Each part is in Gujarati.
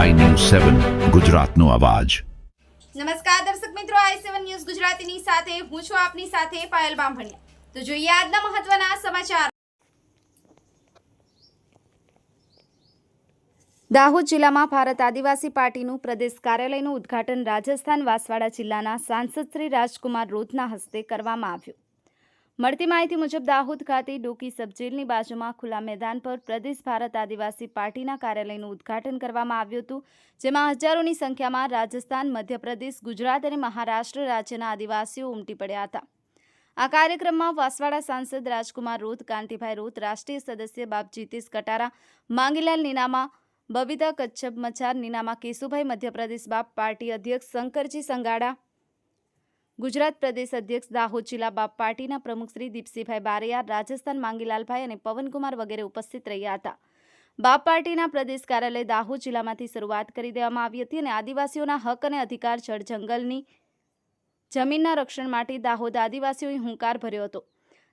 સેવન, ગુજરાતનો અવાજ. નમસ્કાર દર્શક મિત્રો, આઈ સેવન ન્યૂઝ ગુજરાતીની સાથે હું છું આપની સાથે પાયલ બામભણિયા. તો જોઈએ આજના મહત્વના સમાચાર. દાહોદ જિલ્લામાં ભારત આદિવાસી પાર્ટીનું પ્રદેશ કાર્યાલયનું ઉદ્ઘાટન રાજસ્થાન વાસવાડા જિલ્લાના સાંસદ શ્રી રાજકુમાર રોધના હસ્તે કરવામાં આવ્યું. મળતી માહિતી મુજબ, દાહોદ ખાતે ડોકી સબજેલની બાજુમાં ખુલ્લા મેદાન પર પ્રદેશ ભારત આદિવાસી પાર્ટીના કાર્યાલયનું ઉદ્ઘાટન કરવામાં આવ્યું હતું, જેમાં હજારોની સંખ્યામાં રાજસ્થાન, મધ્યપ્રદેશ, ગુજરાત અને મહારાષ્ટ્ર રાજ્યના આદિવાસીઓ ઉમટી પડ્યા હતા. આ કાર્યક્રમમાં વાસવાડા સાંસદ રાજકુમાર રોધ કાંતિભાઈ રોત રાષ્ટ્રીય સદસ્ય બાપ જીતેશ કટારા, માંગીલાલ નીનામા, બબીતા કચ્છપ મચાર નીનામા કેશુભાઈ, મધ્યપ્રદેશ બાપ પાર્ટી અધ્યક્ષ શંકરજી સંગાડા ગુજરાત પ્રદેશ અધ્યક્ષ દાહોદ જિલ્લા બાપ પાર્ટીના પ્રમુખ શ્રી દીપસિંહભાઈ બારૈયા રાજસ્થાન માંગીલાલભાઈ અને પવનકુમાર વગેરે ઉપસ્થિત રહ્યા હતા. બાપ પાર્ટીના પ્રદેશ કાર્યાલય દાહોદ જિલ્લામાંથી શરૂઆત કરી દેવામાં આવી હતી અને આદિવાસીઓના હક અને અધિકાર જળ જંગલની જમીનના રક્ષણ માટે દાહોદ આદિવાસીઓએ હુંકાર ભર્યો હતો.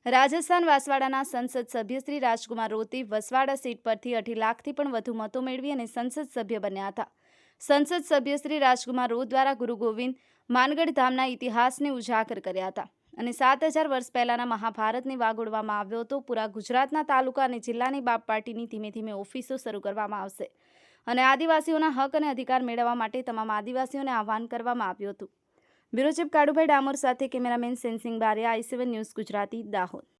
રાજસ્થાન વાસવાડાના સંસદ સભ્ય શ્રી રાજકુમાર રોતી વસવાડા સીટ પરથી અઢી લાખથી પણ વધુ મતો મેળવી અને સંસદ સભ્ય બન્યા હતા. સંસદ સભ્ય શ્રી રાજકુમાર રોત દ્વારા ગુરુ ગોવિંદ માનગઢ ધામના ઇતિહાસને ઉજાગર કર્યા હતા અને સાત હજાર વર્ષ પહેલાના મહાભારતને વાગોડવામાં આવ્યો હતો પૂરા ગુજરાતના તાલુકા અને જિલ્લાની બાપ પાર્ટીની ધીમે ધીમે ઓફિસો શરૂ કરવામાં આવશે અને આદિવાસીઓના હક અને અધિકાર મેળવવા માટે તમામ આદિવાસીઓને આહવાન કરવામાં આવ્યું હતું. બ્યુરો ચીફ ડામોર સાથે cameraman sensing Baria, I seven news Gujarati, Dahod.